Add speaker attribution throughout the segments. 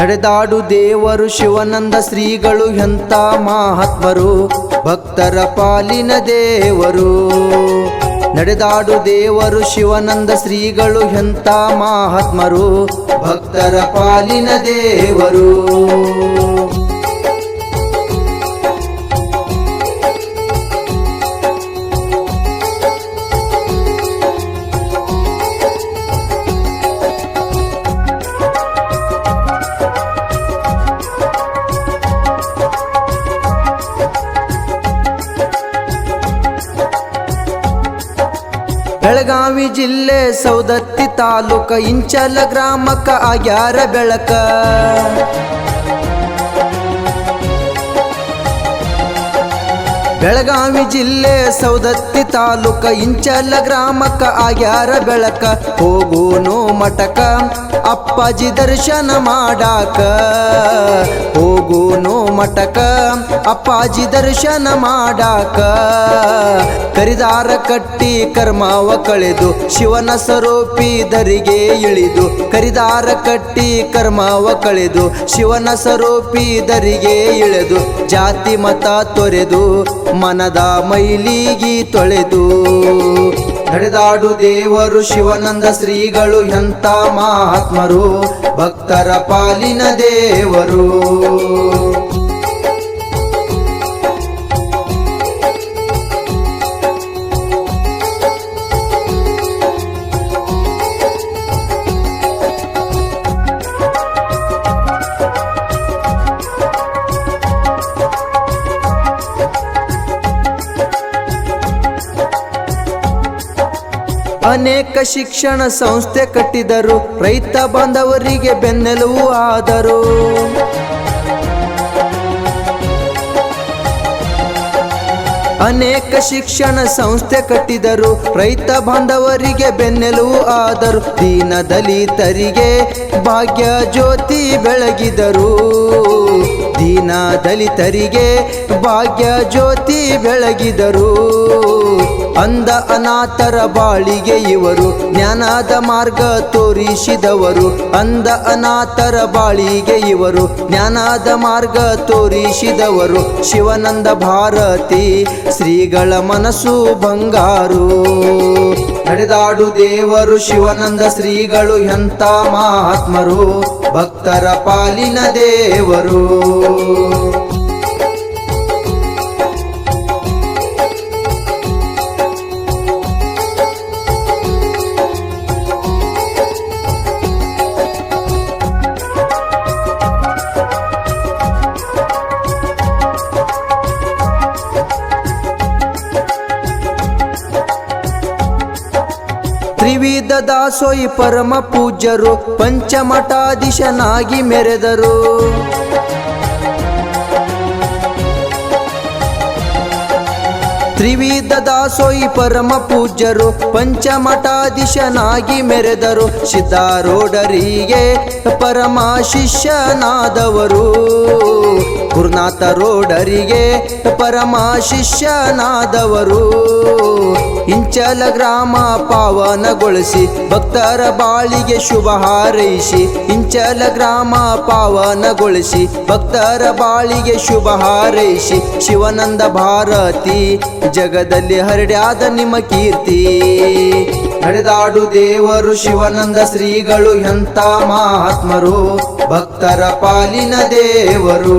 Speaker 1: ನಡೆದಾಡು ದೇವರು ಶಿವನಂದ ಶ್ರೀಗಳು ಎಂಥ ಮಹಾತ್ಮರು, ಭಕ್ತರ ಪಾಲಿನ ದೇವರು. ನಡೆದಾಡು ದೇವರು ಶಿವನಂದ ಶ್ರೀಗಳು ಎಂಥ ಮಹಾತ್ಮರು, ಭಕ್ತರ ಪಾಲಿನ ದೇವರು. ಬೆಳಗಾವಿ ಜಿಲ್ಲೆ ಸೌದತ್ತಿ ತಾಲೂಕ ಇಂಚಲ ಗ್ರಾಮಕ್ಕ ಆಗ್ಯಾರ ಬೆಳಕ. ಬೆಳಗಾವಿ ಜಿಲ್ಲೆ ಸೌದತ್ತಿ ತಾಲೂಕ ಇಂಚಲ ಗ್ರಾಮಕ್ಕ ಆಗ್ಯಾರ ಬೆಳಕ. ಹೋಗೋನು ಮಟಕ ಅಪ್ಪಾಜಿ ದರ್ಶನ ಮಾಡಾಕ. ಹೋಗೋನು ಮಟಕ ಅಪ್ಪಾಜಿ ದರ್ಶನ ಮಾಡಾಕ. ಕರಿದಾರ ಕಟ್ಟಿ ಕರ್ಮವ ಕಳೆದು, ಶಿವನ ಸ್ವರೂಪಿ ದರಿಗೆ ಇಳಿದು. ಕರಿದಾರ ಕಟ್ಟಿ ಕರ್ಮವ ಕಳೆದು, ಶಿವನ ಸ್ವರೂಪಿ ದರಿಗೆ ಇಳೆದು. ಜಾತಿ ಮತ ತೊರೆದು ಮನದ ಮೈಲಿಗಿ ತೊಳೆದು ನಡೆದಾಡು ದೇವರು ಶಿವನಂದ ಶ್ರೀಗಳು ಎಂಥ ಮಹಾತ್ಮರು ಭಕ್ತರ ಪಾಲಿನ ದೇವರು. ಅನೇಕ ಶಿಕ್ಷಣ ಸಂಸ್ಥೆ ಕಟ್ಟಿದರು. ರೈತ ಬಾಂಧವರಿಗೆ ಬೆನ್ನೆಲುವು ಆದರು. ಅನೇಕ ಶಿಕ್ಷಣ ಸಂಸ್ಥೆ ಕಟ್ಟಿದರು. ರೈತ ಬಾಂಧವರಿಗೆ ಬೆನ್ನೆಲುವು ಆದರು. ದೀನ ದಲಿತರಿಗೆ ಭಾಗ್ಯ ಜ್ಯೋತಿ ಬೆಳಗಿದರು. ದೀನ ದಲಿತರಿಗೆ ಭಾಗ್ಯ ಜ್ಯೋತಿ ಬೆಳಗಿದರು. ಅಂದ ಅನಾಥರ ಬಾಳಿಗೆ ಇವರು, ಜ್ಞಾನದ ಮಾರ್ಗ ತೋರಿಸಿದವರು. ಅಂದ ಅನಾಥರ ಬಾಳಿಗೆ ಇವರು, ಜ್ಞಾನದ ಮಾರ್ಗ ತೋರಿಸಿದವರು. ಶಿವನಂದ ಭಾರತಿ, ಶ್ರೀಗಳ ಮನಸ್ಸು ಬಂಗಾರು. ನಡೆದಾಡು ದೇವರು ಶಿವನಂದ ಶ್ರೀಗಳು, ಎಂಥ ಮಹಾತ್ಮರು. ಭಕ್ತರ ಪಾಲಿನ ದೇವರು. ತ್ರಿವಿಧ ದಾಸೋಯಿ ಪರಮ ಪೂಜ್ಯರು ಪಂಚಮಠಾಧೀಶನಾಗಿ ಮೆರೆದರು. ತ್ರಿವಿಧ ದಾಸೋಯಿ ಪರಮ ಪೂಜ್ಯರು ಪಂಚಮಠಾಧೀಶನಾಗಿ ಮೆರೆದರು. ಸಿದ್ಧಾರೂಢರಿಗೆ ಪರಮ ಶಿಷ್ಯನಾದವರು. ಗುರುನಾಥ ರೋಡರಿಗೆ ಪರಮ ಶಿಷ್ಯನಾದವರು. ಇಂಚಲ ಗ್ರಾಮ ಪಾವನಗೊಳಿಸಿ ಭಕ್ತರ ಬಾಳಿಗೆ ಶುಭ ಹಾರೈಸಿ. ಇಂಚಲ ಗ್ರಾಮ ಪಾವನಗೊಳಿಸಿ ಭಕ್ತರ ಬಾಳಿಗೆ ಶುಭ ಹಾರೈಸಿ. ಶಿವನಂದ ಭಾರತಿ, ಜಗದಲ್ಲಿ ಹರಡ್ಯಾದ ನಿಮ್ಮ ಕೀರ್ತಿ. ನಡೆದಾಡು ದೇವರು ಶಿವನಂದ ಶ್ರೀಗಳು ಎಂಥ ಮಹಾತ್ಮರು. ಭಕ್ತರ ಪಾಲಿನ ದೇವರು.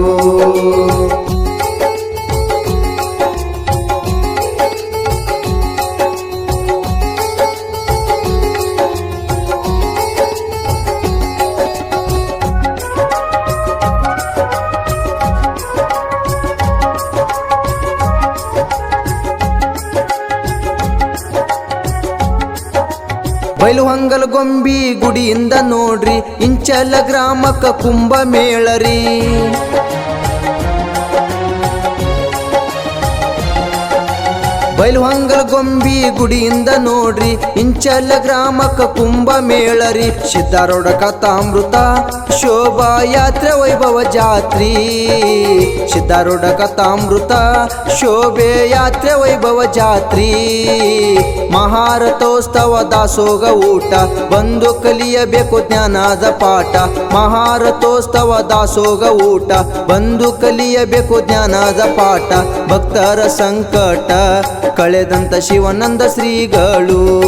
Speaker 1: ಬೈಲುಹಂಗಲ್ ಗೊಂಬಿ ಗುಡಿಯಿಂದ ನೋಡ್ರಿ ಇಂಚಲ ಗ್ರಾಮಕ್ಕ ಕುಂಭ ಮೇಳರಿ ಬೈಲ್ಹೊಂಗಲ್ ಗೊಂಬಿ ಗುಡಿಯಿಂದ ನೋಡ್ರಿ, ಇಂಚಲ ಗ್ರಾಮಕ್ಕ ಕುಂಭ ಮೇಳರಿ, ಸಿದ್ಧಾರೂಢ ಕಥಾಮೃತ ಶೋಭಾ ಯಾತ್ರೆ ವೈಭವ ಜಾತ್ರಿ. ಸಿದ್ಧಾರೂಢ ಕಥಾಮೃತ ಶೋಭೆ ಯಾತ್ರೆ ವೈಭವ ಜಾತ್ರಿ. ಮಹಾರಥೋತ್ಸವ ದಾಸೋಗ ಊಟ, ಬಂದು ಕಲಿಯಬೇಕು ಜ್ಞಾನದ ಪಾಠ. ಮಹಾರಥೋತ್ಸವ ದಾಸೋಗ ಊಟ, ಬಂದು ಕಲಿಯಬೇಕು ಜ್ಞಾನದ ಪಾಠ. ಭಕ್ತರ ಸಂಕಟ ಕಳೆದಂತ ಶಿವನಂದ ಶ್ರೀಗಳು.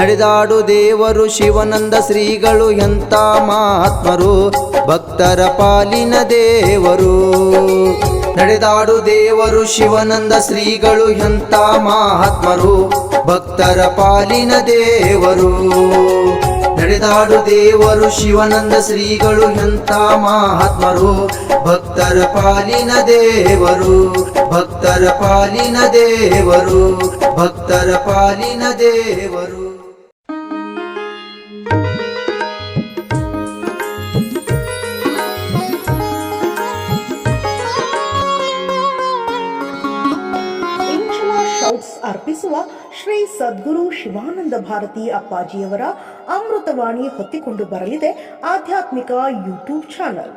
Speaker 1: ನಡೆದಾಡು ದೇವರು ಶಿವನಂದ ಶ್ರೀಗಳು ಎಂತ ಮಹಾತ್ಮರು, ಭಕ್ತರ ಪಾಲಿನ ದೇವರು. ನಡೆದಾಡು ದೇವರು ಶಿವನಂದ ಶ್ರೀಗಳು ಎಂತ ಮಹಾತ್ಮರು, ಭಕ್ತರ ಪಾಲಿನ ದೇವರು. ನಡೆದಾಡು ದೇವರು ಶಿವನಂದ ಶ್ರೀಗಳು ಎಂಥ ಮಹಾತ್ಮರು. ಭಕ್ತರ ಪಾಲಿನ ದೇವರು, ಭಕ್ತರ ಪಾಲಿನ ದೇವರು, ಭಕ್ತರ ಪಾಲಿನ ದೇವರು.
Speaker 2: ಅರ್ಪಿಸುವ ಶ್ರೀ ಸದ್ಗುರು ಶಿವಾನಂದ ಭಾರತಿ ಅಪ್ಪಾಜಿಯವರ ಅಮೃತವಾಣಿ ಹೊತ್ತಿಕೊಂಡು ಬರಲಿದೆ ಆಧ್ಯಾತ್ಮಿಕ ಯೂಟ್ಯೂಬ್ ಚಾನಲ್.